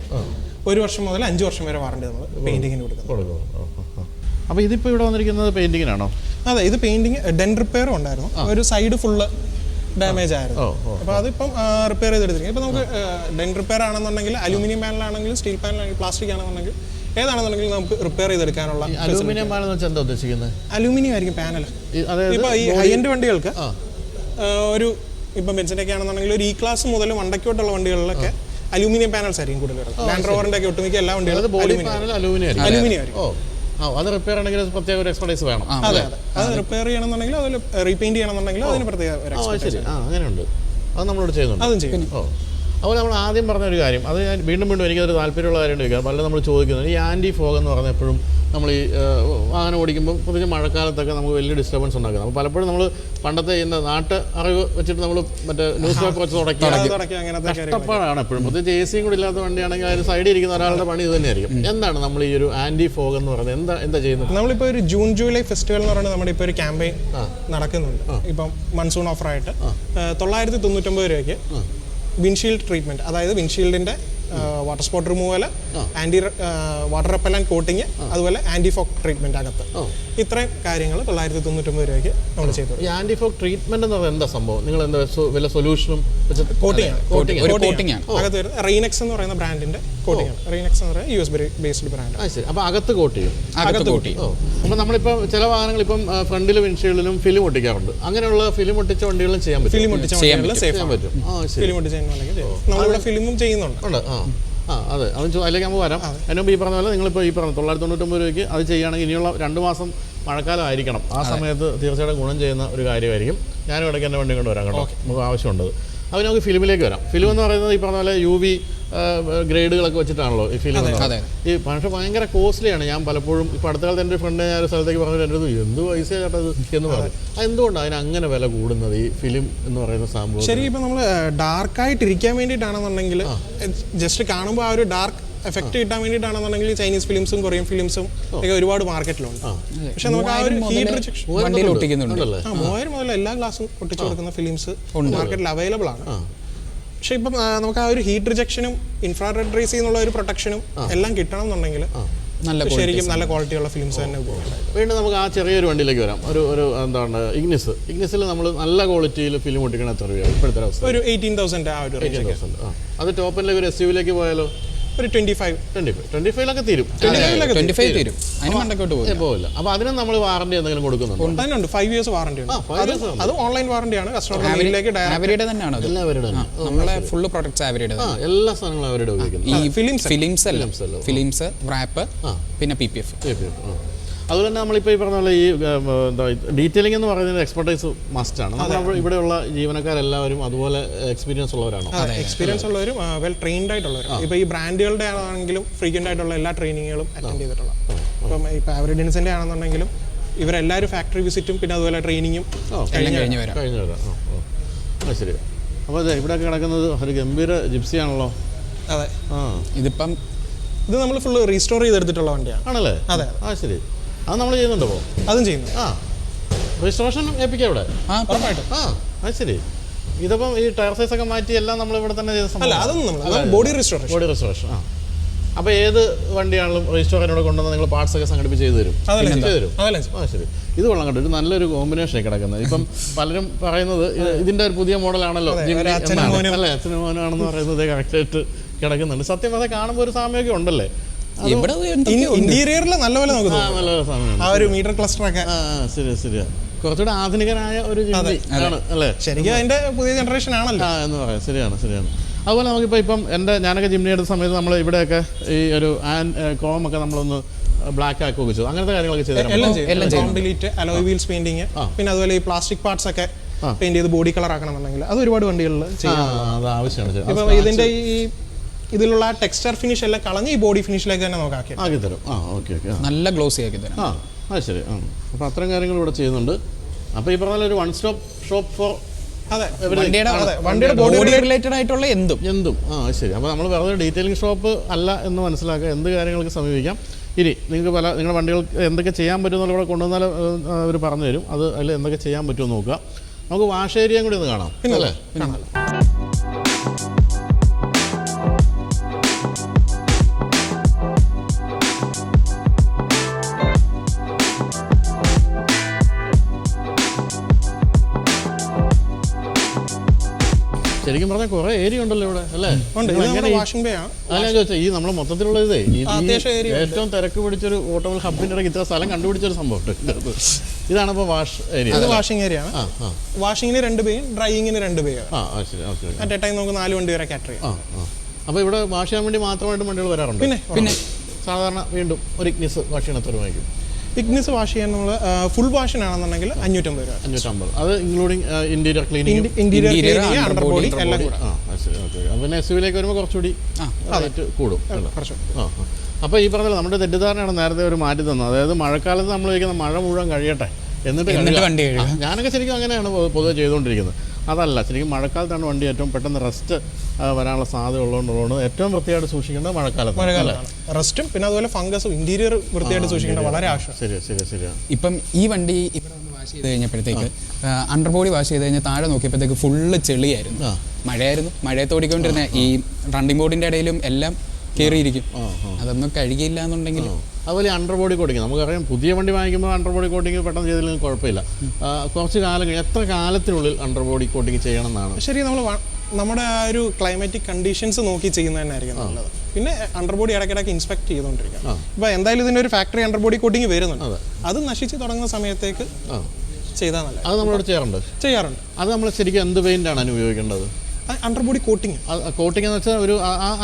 ഒരു വർഷം മുതൽ അഞ്ച് വർഷം വരെ വാറണ്ടി നമ്മൾ പെയിന്റിങ്ങിന് കൊടുക്കുന്നത് അപ്പൊ അപ്പോൾ ഇതിപ്പോ ഇവിടെ വന്നിരിക്കുന്നത് പെയിന്റിങ്ങിനാണോ അതെ ഇത് പെയിന്റിങ് ഡെൻ റിപ്പയറും ഉണ്ടായിരുന്നു. ഒരു സൈഡ് ഫുള്ള് ഡാമേജ് ആയിരുന്നു. അപ്പോൾ അതിപ്പം റിപ്പയർ ചെയ്തെടുത്തിരിക്കും ഇപ്പം നമുക്ക് ഡെൻ റിപ്പയർ ആണെന്നുണ്ടെങ്കിൽ അലൂമിനിയം പാനലാണെങ്കിലും സ്റ്റീൽ പാനലാണെങ്കിൽ പ്ലാസ്റ്റിക് ആണെന്നുണ്ടെങ്കിൽ ഏതാണെന്നുണ്ടെങ്കിൽ നമുക്ക് റിപ്പയർ ചെയ്തെടുക്കാനുള്ള അലൂമിനിയം പാനൽ വെച്ചാൽ എന്താ ഉദ്ദേശിക്കുന്നത്? അലൂമിനിയം ആയിരിക്കും പാനൽ ഇപ്പോൾ ഈ ഹൈ എൻഡ് വണ്ടികൾക്ക് ഒരു ഇപ്പം ഒക്കെ ആണെന്നുണ്ടെങ്കിൽ ഒരു ഇ ക്ലാസ് മുതൽ വണ്ടക്കോട്ടുള്ള വണ്ടികളിലൊക്കെ അലൂമിനിയം പാനൽസ് ആയിരിക്കും കൂടുതൽ വരുന്നത്. ലാൻഡ് റോവറിന്റെ ഒക്കെ ഒട്ടുമിക്ക എല്ലാ വണ്ടികളും അലൂമിനിയം. അലൂമിനിയം ആയിരിക്കും അത് റിപ്പയർ ആണെങ്കിൽ പ്രത്യേക ഒരു എക്സ്പെർട്ടൈസ് വേണം. അതെ അതെ. അത് റിപ്പയർ ചെയ്യണമെന്നുണ്ടെങ്കിൽ അതിൽ റീപെയിന്റ് ചെയ്യണമെന്നുണ്ടെങ്കിൽ അതിന് പ്രത്യേക ഒരു അങ്ങനെയുണ്ട്. അത് നമ്മളോട് ചെയ്യുന്നുണ്ട്. അതും ചെയ്യും. ഓ. അപ്പോൾ നമ്മൾ ആദ്യം പറഞ്ഞൊരു കാര്യം. അത് ഞാൻ വീണ്ടും വീണ്ടും എനിക്കതൊരു താല്പര്യമുള്ള കാര്യം ചോദിക്കാം. പലരും നമ്മൾ ചോദിക്കുന്നത് ഈ ആന്റി ഫോഗ് എന്ന് പറഞ്ഞാൽ എപ്പോഴും നമ്മൾ ഈ വാഹനം ഓടിക്കുമ്പോൾ പ്രത്യേകിച്ച് മഴക്കാലത്തൊക്കെ നമുക്ക് വലിയ ഡിസ്റ്റർബൻസ് ഉണ്ടാക്കുന്നത് അപ്പോൾ പലപ്പോഴും നമ്മൾ പണ്ടത്തെ ഇന്ന് നാട്ട് അറിവ് വെച്ചിട്ട് നമ്മൾ മറ്റേ ന്യൂസ് പേപ്പർ വെച്ച് തുടക്കി. കഷ്ടപ്പാടാണ് എപ്പോഴും. പ്രത്യേകിച്ച് എ സിയും കൂടി ഇല്ലാത്ത വണ്ടിയാണെങ്കിൽ അതിന് സൈഡിൽ ഇരിക്കുന്ന ഒരാളുടെ പണി ഇത് തന്നെയായിരിക്കും. എന്താണ് നമ്മൾ ഈ ഒരു ആന്റി ഫോഗ് എന്ന് പറയുന്നത്? എന്താ എന്താ ചെയ്യുന്നത്? നമ്മളിപ്പോൾ ഒരു ജൂൺ ജൂലൈ ഫെസ്റ്റിവൽ എന്ന് പറയുന്നത് നമ്മുടെ ഇപ്പോൾ ഒരു ക്യാമ്പയിൻ നടക്കുന്നുണ്ട്. ഇപ്പം മൺസൂൺ ഓഫറായിട്ട് തൊള്ളായിരത്തി തൊണ്ണൂറ്റൊമ്പത് രൂപയ്ക്ക് വിൻഷീൽഡ് ട്രീറ്റ്മെന്റ് അതായത് വിൻഷീൽഡിന്റെ water spot removal anti water repellent coating അതുപോലെ ആന്റി ഫോക്ക് ട്രീറ്റ്മെന്റ് അകത്ത് ഇത്രയും കാര്യങ്ങൾ തൊള്ളായിരത്തി തൊണ്ണൂറ്റൊമ്പത് രൂപയ്ക്ക് നമ്മൾ ചെയ്തു ഈ ആന്റി ഫോഗ് ട്രീറ്റ്മെന്റ് എന്ന് പറയുന്നത് എന്താ സംഭവം? നിങ്ങൾ എന്താ വല്ല സൊല്യൂഷനും കോട്ടിംഗ് കോട്ടിംഗ് ആണ്. അകത്ത് വരുന്നത് റീനെക്സ് എന്ന് പറയുന്ന ബ്രാൻഡിന്റെ കോട്ടിംഗ് ആണ്. റെയിനെക്സ് എന്ന് പറയുന്നത് യു എസ് ബേസ്ഡ് ബ്രാൻഡ് അപ്പൊ അകത്ത് കോട്ട് ചെയ്യും. അകത്ത് കൂട്ടി ഓ. അപ്പോൾ നമ്മളിപ്പോൾ ചില വാഹനങ്ങൾ ഇപ്പം ഫ്രണ്ടിൽ വിൻഷീൽഡിലും ഫിലിം ഒട്ടിക്കാറുണ്ട്. അങ്ങനെയുള്ള ഫിലിം ഒട്ടിച്ച വണ്ടികളും ചെയ്യാൻ പറ്റും ഫിലിം ഒട്ടിച്ച വണ്ടികളിൽ സേഫ് പറ്റും. ഫിലിം ഒട്ടിച്ച്. നമ്മളിവിടെ ഫിലിമും ചെയ്യുന്നുണ്ട്. ഉണ്ട്. ആ ആ. അതെ. അത് അതിലേക്ക് നമുക്ക് വരാം. അതിനുമ്പോൾ മുമ്പ് ഈ പറഞ്ഞ പോലെ നിങ്ങളിപ്പോൾ ഈ പറഞ്ഞ തൊള്ളായിരത്തി തൊണ്ണൂറ്റൊമ്പത് രൂപയ്ക്ക് അത് ചെയ്യുകയാണെങ്കിൽ ഇനിയുള്ള രണ്ട് മാസം മഴക്കാലം ആയിരിക്കണം. ആ സമയത്ത് തീർച്ചയായിട്ടും ഗുണം ചെയ്യുന്ന ഒരു കാര്യമായിരിക്കും. ഞാനും ഇടയ്ക്ക് എന്റെ വണ്ടി കൊണ്ട് വരാം കേട്ടോ. നമുക്ക് ആവശ്യമുണ്ട് അത് നമുക്ക് ഫിലിമിലേക്ക് വരാം. ഫിലിം എന്ന് പറയുന്നത് ഈ പറഞ്ഞ പോലെ യു വി ഗ്രേഡുകളൊക്കെ വെച്ചിട്ടാണല്ലോ ഈ ഫിലിം. ഈ പക്ഷേ ഭയങ്കര കോസ്റ്റ്ലിയാണ്. ഞാൻ പലപ്പോഴും ഇപ്പോൾ അടുത്ത കാലത്ത് എന്റെ ഫ്രണ്ട് ഞാൻ ഒരു സ്ഥലത്തേക്ക് പറഞ്ഞു എന്റെ അടുത്ത് എന്ത് പൈസ ചേട്ടത് എന്ന് പറഞ്ഞു. അത് എന്തുകൊണ്ടാണ് അതിന് അങ്ങനെ വില കൂടുന്നത് ഈ ഫിലിം എന്ന് പറയുന്ന സംഭവം ശരി ഇപ്പം നമ്മൾ ഡാർക്കായിട്ടിരിക്കാൻ വേണ്ടിയിട്ടാണെന്നുണ്ടെങ്കിൽ ജസ്റ്റ് കാണുമ്പോൾ ആ. ഒരു ഡാർക്ക് എഫക്റ്റ് കിട്ടാൻ വേണ്ടിയിട്ടാണെന്നുണ്ടെങ്കിൽ ചൈനീസ് ഫിലിംസും കൊറിയൻ ഫിലിംസും ഒക്കെ ഒരുപാട് മാർക്കറ്റിലുണ്ട്. പക്ഷെ നമുക്ക് ആ ഒരു ഹീറ്റ് റിജക്ഷൻ മൂവായിരം മുതൽ എല്ലാ ഗ്ലാസും ഒട്ടിച്ചു കൊടുക്കുന്ന ഫിലിംസ് മാർക്കറ്റിൽ അവൈലബിൾ ആണ്. പക്ഷെ ഇപ്പം നമുക്ക് ആ ഒരു ഹീറ്റ് റിജക്ഷനും ഇൻഫ്രാറെഡ് റേസ് എന്നുള്ള ഒരു പ്രൊട്ടക്ഷനും എല്ലാം കിട്ടണം എന്നുണ്ടെങ്കിൽ നല്ല ശരിക്കും നല്ല ക്വാളിറ്റിയുള്ള ഫിലിംസ് തന്നെ വീണ്ടും നമുക്ക് ആ ചെറിയൊരു വണ്ടിയിലേക്ക് വരാം. ഒരു ഒരു എന്താണ് ഇഗ്നിസ് ഇഗ്നിസിൽ നമ്മൾ നല്ല ക്വാളിറ്റിയിൽ ഫിലിം ഒട്ടിക്കണ എത്ര രൂപയാണ് ഇപ്പോഴത്തെ അവസ്ഥ. ഒരു എയ്റ്റീൻ തൗസൻഡ് ആ ഒരു റേഞ്ച് 18,000. ആ. അത് ടോപ്പിലേക്ക് ഒരു എസ് യുവിലേക്ക് പോയാലോ? ഒരു twenty five twenty five twenty ഫൈവിലൊക്കെ തീരും. ട്വന്റി ഫൈവ് തരും അതിന് മണ്ടക്കോട്ട് പോകും ഏ, പോവില്ല. അപ്പോൾ അതിനും നമ്മൾ വാറണ്ടി എന്തെങ്കിലും കൊടുക്കുന്നുണ്ടോ? അതിനുണ്ട്. ഫൈവ് ഇയേഴ്സ് വാറണ്ടി ഉണ്ട്. അത്. അത് ഓൺലൈൻ വാറണ്ടിയാണ് ഡയറക്റ്റ് ആവരിയുടെ തന്നെയാണ് അത്. നമ്മളെ ഫുൾ പ്രൊഡക്ട്സ് ആവരിയുടെ എല്ലാ സാധനങ്ങളും അവരുടെ ഉപയോഗിക്കുന്നത് ഈ ഫിലിംസ് ഫിലിംസ് ഫിലിംസ് റാപ്പ് പിന്നെ പി പി എഫ്. അതുപോലെ തന്നെ നമ്മളിപ്പോൾ ഈ പറഞ്ഞ പോലെ ഈ എന്താ ഡീറ്റെയിലിംഗ് എന്ന് പറയുന്നത് എക്സ്പെർട്ടൈസ് മസ്റ്റാണ് നമ്മൾ ഇവിടെയുള്ള ജീവനക്കാരെല്ലാവരും അതുപോലെ എക്സ്പീരിയൻസ് ഉള്ളവരാണ്? എക്സ്പീരിയൻസ് ഉള്ളവരും വെൽ ട്രെയിൻഡ് ആയിട്ടുള്ളവരും. ഇപ്പൊ ഈ ബ്രാൻഡുകളുടെ ആണെങ്കിലും ഫ്രീക്വന്റ് ആയിട്ടുള്ള എല്ലാ ട്രെയിനിങ്ങുകളും അറ്റൻഡ് ചെയ്തിട്ടുള്ള. അപ്പം ഇപ്പൊ ആവറേഡിൻസിന്റെ ആണെന്നുണ്ടെങ്കിലും ഇവരെല്ലാവരും ഫാക്ടറി വിസിറ്റും പിന്നെ അതുപോലെ ട്രെയിനിങ്ങും എല്ലാം കഴിഞ്ഞ് വരാം. കഴിഞ്ഞു വരാം. ആ ശരി. അപ്പോൾ അതെ ഇവിടെയൊക്കെ കിടക്കുന്നത് ഒരു ഗംഭീര ജിപ്സിയാണല്ലോ അതെ. ഇതിപ്പം ഇത് നമ്മൾ ഫുള്ള് റീസ്റ്റോർ ചെയ്തെടുത്തിട്ടുള്ള വണ്ടിയാണ്. ആണല്ലേ? അതെ. ആ ശരി. അത് നമ്മൾ ചെയ്യുന്നുണ്ടോ അതും ചെയ്യുന്നു. ആ. രജിസ്ട്രേഷൻ ഏൽപ്പിക്കാം ഇവിടെ. ആ ഉറപ്പായിട്ടും. ആ അത് ശരി. ഇതിപ്പം ഈ ടയർ സൈസ് ഒക്കെ മാറ്റി എല്ലാം നമ്മൾ ഇവിടെ തന്നെ ചെയ്ത അല്ല അതൊന്നും ബോഡി ബോഡി രജിസ്ട്രേഷൻ ആ. അപ്പോൾ ഏത് വണ്ടിയാണെങ്കിലും രജിസ്റ്ററിനോട് കൊണ്ടുവന്ന് നിങ്ങൾ പാർട്സ് ഒക്കെ സംഘടിപ്പിച്ച് ചെയ്തു തരും. ചെയ്ത് ആ ശരി. ഇത് കൊള്ളാം കണ്ടു ഒരു നല്ലൊരു കോമ്പിനേഷൻ കിടക്കുന്നത്. ഇപ്പം പലരും പറയുന്നത് ഇതിന്റെ ഒരു പുതിയ മോഡലാണല്ലോ അതെ. അല്ലേ? അച്ഛനും മോനാണെന്ന് പറയുന്നത് കറക്റ്റായിട്ട് കിടക്കുന്നുണ്ട്. സത്യം പറഞ്ഞാൽ കാണുമ്പോൾ ഒരു സാമ്യമൊക്കെ ഉണ്ടല്ലേ? ഇവിടെ ഇന്റീരിയറിൽ നല്ലപോലെ നമുക്ക് ആ ഒരു മീറ്റർ ക്ലസ്റ്റർ ഒക്കെ ശരിയാ ശരിയാ. കുറച്ചുകൂടെ ആധുനികനായ ഒരു ആണ് അല്ലേ? ശരിക്കും അതിന്റെ പുതിയ ജനറേഷൻ ആണല്ലോ. എന്ന് പറയാം. ശരിയാണ് ശരിയാണ്. അതുപോലെ നമുക്കിപ്പോൾ ഇപ്പം എന്റെ ഞാനൊക്കെ ജിംനി എടുത്ത സമയത്ത് നമ്മൾ ഇവിടെയൊക്കെ ഈ ഒരു ആൻ കോം ഒക്കെ നമ്മളൊന്ന് ബ്ലാക്ക് ആക്കുകയൊക്കെ ചെയ്തു അങ്ങനത്തെ കാര്യങ്ങളൊക്കെ ചെയ്തു ഡിലീറ്റ് അലോയ് വീൽസ് പെയിന്റിങ് പിന്നെ അതുപോലെ ഈ പ്ലാസ്റ്റിക് പാർട്സ് ഒക്കെ പെയിന്റ് ചെയ്ത് ബോഡി കളർ ആക്കണമെന്നുണ്ടെങ്കിൽ അത് ഒരുപാട് വണ്ടികളിൽ ചെയ്യാം. ആവശ്യമാണ്. ഇതിന്റെ ഈ ഇതിലുള്ള ടെക്സ്ചർ ഫിനിഷ് എല്ലാം കളഞ്ഞ് ഈ ബോഡി ഫിനിഷിലേക്ക് തന്നെ നമുക്ക് ആക്കി ആക്കി തരും ആ ഓക്കെ ഓക്കെ നല്ല ഗ്ലോസി ആക്കി തരും ആ അത് ശരി. ആ. അപ്പോൾ അത്തരം കാര്യങ്ങൾ ഇവിടെ ചെയ്യുന്നുണ്ട്. അപ്പോൾ ഈ പറഞ്ഞ ഒരു വൺ സ്റ്റോപ്പ് ഷോപ്പ് ഫോർ അതെ. വണ്ടിയുടെ അതെ വണ്ടിയുടെ ബോഡി റിലേറ്റഡ് ആയിട്ടുള്ള എന്തും. എന്തും. ആ ശരി. അപ്പോൾ നമ്മൾ വെറുതെ ഡീറ്റെയിലിംഗ് ഷോപ്പ് അല്ല എന്ന് മനസ്സിലാക്കുക. എന്ത് കാര്യങ്ങൾക്ക് സമീപിക്കാം. ഇനി നിങ്ങൾക്ക് പല നിങ്ങളുടെ വണ്ടികൾക്ക് എന്തൊക്കെ ചെയ്യാൻ പറ്റുമെന്നുള്ള ഇവിടെ കൊണ്ടുവന്നാൽ അവർ പറഞ്ഞു തരും അത് അതിൽ എന്തൊക്കെ ചെയ്യാൻ പറ്റുമെന്ന് നോക്കുക. നമുക്ക് വാഷ് ഏരിയയും കൂടി ഒന്ന് കാണാം. അല്ലേ? ശരിക്കും പറഞ്ഞാൽ കുറെ ഏരിയ ഉണ്ടല്ലോ ഇവിടെ അല്ലേ? അല്ല ഞാൻ ചോദിച്ചാൽ ഈ നമ്മുടെ മൊത്തത്തിലുള്ള ഇതേ. ഏറ്റവും തിരക്ക് പിടിച്ചൊരു ഓട്ടോമൊബൈൽ ഹബിന്റെ ഇടയ്ക്ക് ഇത്ര സ്ഥലം കണ്ടുപിടിച്ചൊരു സംഭവം ഇതാണ് ഇപ്പോൾ വാഷ് ഏരിയ അത് വാഷിംഗ് ഏരിയ ആണ്. വാഷിങ്ങിന് രണ്ട് പേയും ഡ്രൈയിങ്ങിന് രണ്ട് പേയും അറ്റ് എ ടൈം നമുക്ക് നാല് വണ്ടി വരെ കാറ്റർ ചെയ്യാം. അപ്പോൾ ഇവിടെ വാഷ് ചെയ്യാൻ വേണ്ടി മാത്രമായിട്ട് വണ്ടികൾ വരാറുണ്ട്? പിന്നെ പിന്നെ. സാധാരണ വീണ്ടും ഒരു ഇഗ്നിസ് വാഷ് ചെയ്യണ എത്ര രൂപയ്ക്കും ഇഗ്നിസ് വാഷ് ചെയ്യാൻ നമ്മൾ ഫുൾ വാഷിനാണെന്നുണ്ടെങ്കിൽ അഞ്ഞൂറ്റമ്പത് രൂപ. അഞ്ഞൂറ്റമ്പത്. അത് including interior cleaning interior Interior, cleaning under body എല്ലാം കൂടെ. പിന്നെ എസ് യുവിലേക്ക് വരുമ്പോൾ കുറച്ചുകൂടി കൂടും. അപ്പോൾ ഈ പറഞ്ഞത് നമ്മുടെ തെറ്റിദ്ധാരണയാണ് നേരത്തെ ഒരു മാറ്റി തന്നത്. അതായത് മഴക്കാലത്ത് നമ്മൾ വയ്ക്കുന്ന മഴ മുഴുവൻ കഴിയട്ടെ. എന്നിട്ട്. ഞാനൊക്കെ ശരിക്കും അങ്ങനെയാണ് പൊതുവെ ചെയ്തുകൊണ്ടിരിക്കുന്നത്. അതല്ല ശരിക്കും മഴക്കാലത്താണ് വണ്ടി ഏറ്റവും പെട്ടെന്ന് റെസ്റ്റ് വരാനുള്ള സാധ്യത ഉള്ളതുകൊണ്ടുള്ളതാണ് ഏറ്റവും വൃത്തിയായിട്ട് സൂക്ഷിക്കേണ്ടത് മഴക്കാലത്ത് റെസ്റ്റും പിന്നെ അതുപോലെ ഫംഗസും ഇന്റീരിയർ വൃത്തിയായിട്ട് സൂക്ഷിക്കേണ്ട വളരെ ആവശ്യം ശരിയാ ശരിയാ ശരിയാണ് ഇപ്പം ഈ വണ്ടി ഇവിടെ വന്ന് വാഷ് ചെയ്ത് കഴിഞ്ഞപ്പോഴത്തേക്ക് അണ്ടർ ബോഡി വാഷ് ചെയ്ത് കഴിഞ്ഞാൽ താഴെ നോക്കിയപ്പോഴത്തേക്ക് ഫുള്ള് ചെളിയായിരുന്നു. മഴയായിരുന്നു. മഴയത്ത് ഓടിക്കൊണ്ടിരുന്ന ഈ റണ്ണിംഗ് ബോർഡിന്റെ ഇടയിലും എല്ലാം കയറിയിരിക്കും അതൊന്നും കഴുകിയില്ല എന്നുണ്ടെങ്കിൽ അതുപോലെ അണ്ടർ ബോഡി കോട്ടിങ് നമുക്കറിയാം പുതിയ വണ്ടി വാങ്ങിക്കുമ്പോൾ അണ്ടർ ബോഡി കോട്ടിങ് പെട്ടെന്ന് ചെയ്തില്ലെങ്കിൽ കുഴപ്പമില്ല. കുറച്ച് കാലം എത്ര കാലത്തിനുള്ളിൽ അണ്ടർ ബോഡി കോട്ടിങ് ചെയ്യണം എന്നാണ് ശരി നമ്മൾ നമ്മുടെ ആ ഒരു ക്ലൈമാറ്റിക് കണ്ടീഷൻസ് നോക്കി ചെയ്യുന്നത് തന്നെയായിരിക്കും നല്ലത്. പിന്നെ അണ്ടർബോഡി ഇടയ്ക്കിടയ്ക്ക് ഇൻസ്പെക്ട് ചെയ്തുകൊണ്ടിരിക്കുക ഇപ്പൊ എന്തായാലും ഇതിന്റെ ഒരു ഫാക്ടറി അണ്ടർബോഡി കോട്ടിങ് വരുന്നുണ്ട്. അത്. നശിച്ച് തുടങ്ങുന്ന സമയത്തേക്ക് ചെയ്താൽ നല്ലത്. അത് നമ്മളോട് ചെയ്യാറുണ്ട്? ചെയ്യാറുണ്ട്. അത് നമ്മൾ ശരിക്കും എന്ത് പെയിന്റാണ് അതിന് ഉപയോഗിക്കേണ്ടത്? അണ്ടർ ബോഡി കോട്ടിങ് കോട്ടിംഗ് എന്ന് വെച്ചാൽ ഒരു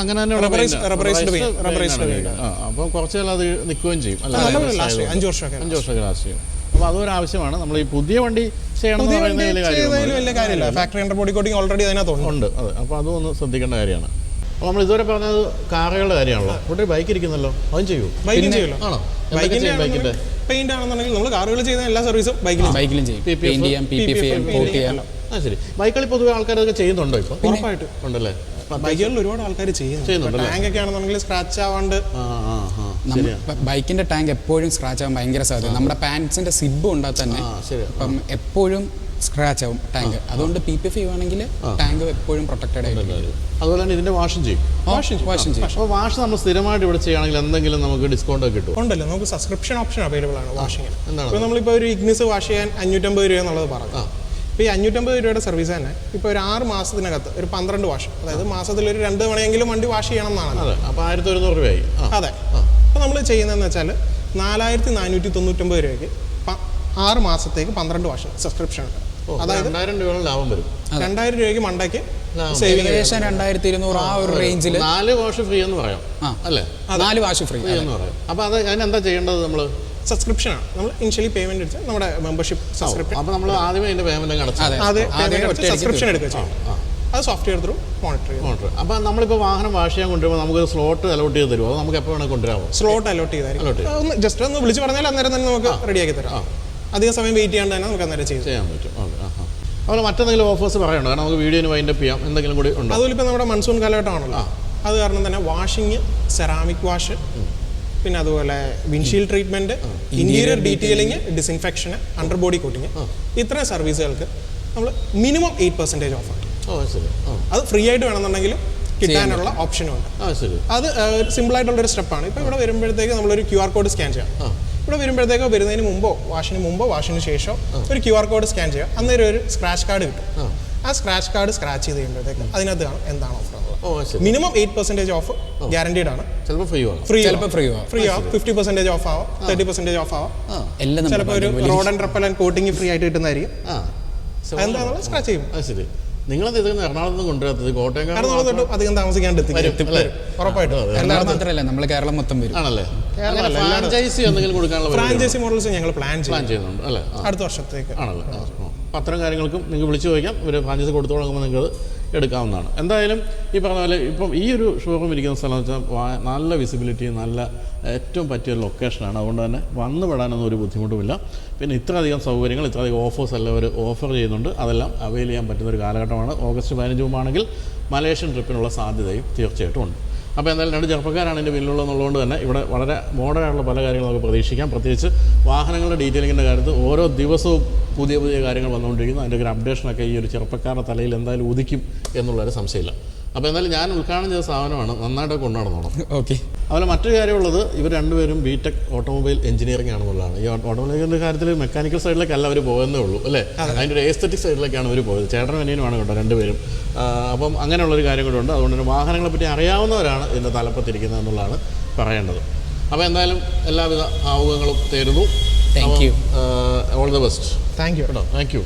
അങ്ങനെ തന്നെ അപ്പോൾ കുറച്ച് കാലം അത് നിൽക്കുകയും ചെയ്യും. അഞ്ച് വർഷമൊക്കെ അഞ്ച് വർഷമൊക്കെ ലാസ്റ്റ് ചെയ്യും. അപ്പോൾ അതൊരു ആവശ്യമാണ്. നമ്മൾ ഈ പുതിയ വണ്ടി ചെയ്യണം വലിയ കാര്യമില്ല. Factory under body coating already അതിനകത്തുണ്ട്. ഉണ്ട് അതെ. അപ്പോൾ അതും ഒന്ന് ശ്രദ്ധിക്കേണ്ട കാര്യമാണ്. അപ്പോൾ നമ്മൾ ഇതുവരെ പറഞ്ഞത് കാറുകളുടെ കാര്യമാണല്ലോ. ഇവിടെ ബൈക്ക് ഇരിക്കുന്നല്ലോ. അതും ചെയ്യൂ. ബൈക്കും ചെയ്യുമല്ലോ ആണോ? ബൈക്കിന്റെ പെയിന്റ് ആണെന്നുണ്ടെങ്കിൽ നമ്മൾ കാറുകൾ ചെയ്യുന്ന എല്ലാ സർവീസും ബൈക്കിലും ബൈക്കിലും ചെയ്യും. പെയിന്റ് ചെയ്യാം. പി പി എഫ് ചെയ്യാം കോട്ട് ചെയ്യാം. ശരി. ബൈക്കുകളിൽ പൊതുവെ ആൾക്കാരൊക്കെ ചെയ്യുന്നുണ്ടോ ഇപ്പോൾ ഉറപ്പായിട്ട് ഉണ്ടല്ലേ? ബൈക്കുകളിൽ ഒരുപാട് ആൾക്കാർ ചെയ്യുന്നുണ്ട്? ടാങ്ക് ഒക്കെ ആണെന്നുണ്ടെങ്കിൽ സ്ക്രാച്ച് ആവാണ്ട് ബൈക്കിന്റെ ടാങ്ക് എപ്പോഴും സ്ക്രാച്ച് ആവാൻ ഭയങ്കര സാധ്യത. നമ്മുടെ പാൻസിന്റെ സിബ് ഉണ്ടാകും തന്നെ അപ്പം എപ്പോഴും സ്ക്രാച്ച് ആവും ടാങ്ക്. അതുകൊണ്ട് പി പി എഫ് ചെയ്യുവാണെങ്കിൽ ടാങ്ക് എപ്പോഴും പ്രൊട്ടക്റ്റഡ് ആയിരിക്കും. അതുപോലെ തന്നെ ഇതിന്റെ വാഷും ചെയ്യും. വാഷ് വാഷും ചെയ്യും. അപ്പോൾ വാഷ് നമ്മൾ സ്ഥിരമായിട്ട് ഇവിടെ ചെയ്യുകയാണെങ്കിൽ എന്തെങ്കിലും നമുക്ക് ഡിസ്കൗണ്ട് കിട്ടും ഉണ്ടല്ലോ നമുക്ക് സബ്സ്ക്രിപ്ഷൻ ഓപ്ഷൻ അവൈലബിൾ ആണ് വാഷിങ്ങിന് എന്താണ് നമ്മളിപ്പോൾ ഒരു ഇഗ്നിസ് വാഷ് ചെയ്യാൻ അഞ്ഞൂറ്റമ്പത് രൂപ എന്നുള്ളത് പറഞ്ഞു. ഇപ്പോൾ ഈ അഞ്ഞൂറ്റമ്പത് രൂപയുടെ സർവീസ് തന്നെ ഇപ്പോൾ ഒരു ആറ് മാസത്തിനകത്ത് ഒരു പന്ത്രണ്ട് വാഷ് അതായത് മാസത്തിൽ ഒരു രണ്ട് മണിയെങ്കിലും വണ്ടി വാഷ് ചെയ്യണം എന്നാണ് അതെ അപ്പോൾ ആയിരത്തി ഒരുന്നൂറ് രൂപയായി. അതെ. അപ്പോൾ നമ്മൾ ചെയ്യുന്നതെന്ന് വെച്ചാൽ നാലായിരത്തി നാനൂറ്റി തൊണ്ണൂറ്റൊമ്പത് രൂപയ്ക്ക് ആറ് മാസത്തേക്ക് പന്ത്രണ്ട് വാഷ് സബ്സ്ക്രിപ്ഷൻ ഉണ്ട്. അതായത് രണ്ടായിരം രൂപ ലാഭം വരും. രണ്ടായിരം രൂപയ്ക്ക് മണ്ടയ്ക്ക് ഏകദേശം രണ്ടായിരത്തി ഇരുന്നൂറ് ആ ഒരു റേഞ്ചിൽ നാല് വാഷ് ഫ്രീ എന്ന് പറയാം. അല്ലേ? നാല് വാഷ് ഫ്രീ. ഫ്രീ എന്ന് പറയാം. അപ്പോൾ അത് അതിനെന്താ ചെയ്യേണ്ടത് നമ്മൾ സബ്സ്ക്രിപ്ഷനാണ് നമ്മൾ ഇനിഷ്യലി പേയ്മെന്റ് എടുത്ത് നമ്മുടെ മെമ്പർഷിപ്പ് സബ്സ്ക്രിപ്ഷൻ അപ്പോൾ നമ്മൾ ആദ്യമേ അതിന്റെ പേയ്മെന്റ് സബ്സ്ക്രിപ്ഷൻ എടുക്കുക ചെയ്യും. അത് സോഫ്റ്റ്വെയർ ത്രൂ മോണിറ്റർ ചെയ്യും മോട്ടർ അപ്പോൾ നമ്മളിപ്പോൾ വാഹനം വാഷ് ചെയ്യാൻ കൊണ്ടുവരുമ്പോൾ നമുക്ക് സ്ലോട്ട് അലോട്ട് ചെയ്ത് തരുമോ? നമുക്ക് എപ്പോൾ വേണമെങ്കിൽ കൊണ്ടുവരാമോ? Slot allot ചെയ്തായിരിക്കും. ഒന്ന് ജസ്റ്റ് ഒന്ന് വിളിച്ച് പറഞ്ഞാൽ അന്നേരം തന്നെ നമുക്ക് റെഡിയാക്കി തരാം. അധികം സമയം വെയിറ്റ് ചെയ്യാണ്ട് തന്നെ നമുക്ക് അന്നേരം ചെയ്ത് ചെയ്യാൻ പറ്റും. ഓക്കെ ആ ആ. അതുപോലെ മറ്റെന്തെങ്കിലും ഓഫേഴ്സ് പറയണോ കാരണം നമുക്ക് വീഡിയോന് വൈൻഡപ്പ് ചെയ്യാം. എന്തെങ്കിലും കൂടി ഉണ്ടോ? അതുപോലെ ഇപ്പോൾ നമ്മുടെ മൺസൂൺ കാലഘട്ടമാണല്ലോ. അത് കാരണം തന്നെ വാഷിങ് സെറാമിക് വാഷ് പിന്നെ അതുപോലെ വിൻഷീൽഡ് ട്രീറ്റ്മെന്റ് ഇന്റീരിയർ ഡീറ്റെയിലിംഗ് ഡിസിൻഫെക്ഷന് അണ്ടർ ബോഡി കോട്ടിങ് ഇത്രയും സർവീസുകൾക്ക് നമ്മൾ മിനിമം എയ്റ്റ് പെർസെന്റേജ് ഓഫർ അത് ഫ്രീ ആയിട്ട് വേണമെന്നുണ്ടെങ്കിലും കിട്ടാനുള്ള ഓപ്ഷനും ഉണ്ട്. അത് സിമ്പിൾ ആയിട്ടുള്ള ഒരു സ്റ്റെപ്പാണ് ഇപ്പോൾ ഇവിടെ വരുമ്പോഴത്തേക്ക് നമ്മളൊരു ക്യു ആർ കോഡ് സ്കാൻ ചെയ്യാം ഇവിടെ വരുമ്പോഴത്തേക്ക് വരുന്നതിന് മുമ്പോ വാഷിന് മുമ്പോ വാഷിന് ശേഷമോ ഒരു ക്യു ആർ കോഡ് സ്കാൻ ചെയ്യുക അന്നേരം ഒരു സ്ക്രാച്ച് കാർഡ് കിട്ടും. ആ. സ്ക്രാച്ച് കാർഡ് സ്ക്രാച്ച് ചെയ്ത് കഴിയുമ്പോഴത്തേക്ക് അതിനകത്ത് കാണും എന്താണ് offer minimum eight percentage off guaranteed ആണ്. ചിലപ്പോൾ ഫ്രീ ആണ് ഫ്രീ ചിലപ്പോൾ ഫ്രീ ആവാം. ഫ്രീ ആവാം. ഫിഫ്റ്റി പെർസെന്റേജ് ഓഫ് ആവാം. തേർട്ടി പെർസെന്റേജ് ഓഫ് ആവാം. എല്ലാം ചിലപ്പോൾ ഒരു road and repel and coating free ആയിട്ട് കിട്ടുന്നതായിരിക്കും. ആ. അതെന്താണെന്നുള്ളത് സ്ക്രാച്ച് ചെയ്യും. ശരി. നിങ്ങളത് ഇതൊക്കെ എറണാകുളത്ത് നിന്ന് കൊണ്ടുവരാത്തത് കോട്ടയം കാരണം അധികം താമസിക്കാണ്ട്? ഉറപ്പായിട്ടും. മാത്രമല്ല നമ്മൾ കേരളം മൊത്തം വരും. ആണല്ലേ? ഫ്രാഞ്ചൈസി എന്തെങ്കിലും കൊടുക്കാനുള്ള ഫ്രാഞ്ചൈസി മോഡൽസ് ഞങ്ങൾ പ്ലാൻ പ്ലാൻ ചെയ്യുന്നുണ്ട്. അല്ലേ? അടുത്ത വർഷത്തേക്ക്. ആണല്ലേ. അത്തരം കാര്യങ്ങൾക്കും നിങ്ങൾക്ക് വിളിച്ചു ചോദിക്കാം. ഒരു ഫ്രാഞ്ചൈസി കൊടുത്തു തുടങ്ങുമ്പോൾ നിങ്ങൾക്ക് എടുക്കാവുന്നതാണ്. എന്തായാലും ഈ പറഞ്ഞ പോലെ ഇപ്പം ഈ ഒരു ഷോറൂം ഇരിക്കുന്ന സ്ഥലം വെച്ചാൽ നല്ല വിസിബിലിറ്റി നല്ല ഏറ്റവും പറ്റിയ ലൊക്കേഷനാണ് അതുകൊണ്ട് തന്നെ വന്നു പെടാനൊന്നും ഒരു ബുദ്ധിമുട്ടുമില്ല. പിന്നെ ഇത്രയധികം സൗകര്യങ്ങൾ ഇത്രയധികം ഓഫേഴ്സ് എല്ലാം അവർ ഓഫർ ചെയ്യുന്നുണ്ട്. അതെല്ലാം അവൈൽ ചെയ്യാൻ പറ്റുന്ന ഒരു കാലഘട്ടമാണ്. ഓഗസ്റ്റ് പതിനഞ്ച് മുമ്പാണെങ്കിൽ മലേഷ്യൻ ട്രിപ്പിനുള്ള സാധ്യതയും തീർച്ചയായിട്ടും ഉണ്ട്. അപ്പോൾ എന്തായാലും രണ്ട് ചെറുപ്പക്കാരാണ് എന്റെ പിന്നിലുള്ളതെന്നുള്ളതുകൊണ്ട് തന്നെ ഇവിടെ വളരെ മോഡേൺ ആയിട്ടുള്ള പല കാര്യങ്ങളും നമുക്ക് പ്രതീക്ഷിക്കാം. പ്രത്യേകിച്ച് വാഹനങ്ങളുടെ ഡീറ്റെയിലിങ്ങിന്റെ കാര്യത്തിൽ ഓരോ ദിവസവും പുതിയ പുതിയ കാര്യങ്ങൾ വന്നുകൊണ്ടിരിക്കുന്നു. അതിന്റെ ഒരു അപ്ഡേഷനൊക്കെ ഈ ഒരു ചെറുപ്പക്കാരുടെ തലയിൽ എന്തായാലും ഉദിക്കും എന്നുള്ളൊരു സംശയമില്ല. അപ്പോൾ എന്തായാലും ഞാൻ ഉദ്ഘാടനം ചെയ്ത സാധനമാണ് നന്നായിട്ട് കൊണ്ടുനടന്നോളാം ഓക്കെ. അതുപോലെ മറ്റൊരു കാര്യമുള്ളത് ഇവർ രണ്ടുപേരും ബി ടെക് ഓട്ടോമൊബൈൽ എഞ്ചിനീയറിംഗ് ആണെന്നുള്ളതാണ്. ഈ ഓട്ടോമൊബൈലിന്റെ കാര്യത്തിൽ മെക്കാനിക്കൽ സൈഡിലേക്കല്ല അവർ പോകുന്നേ ഉള്ളൂ അല്ലേ? അതിന്റെ ഒരു എസ്തറ്റിക് സൈഡിലേക്കാണ് അവർ പോയത്. ചേട്ടനും അനിയനുമാണ് കേട്ടോ രണ്ടുപേരും. അപ്പം അങ്ങനെയുള്ളൊരു കാര്യം കൂടെ ഉണ്ട്. അതുകൊണ്ട് തന്നെ വാഹനങ്ങളെ പറ്റി അറിയാവുന്നവരാണ് ഇതിന്റെ തലപ്പത്തിരിക്കുന്നത് എന്നുള്ളതാണ് പറയേണ്ടത്. അപ്പോൾ എന്തായാലും എല്ലാവിധ ആവുകങ്ങളും തരുന്നു. Thank you all the best thank you കേട്ടോ. Thank you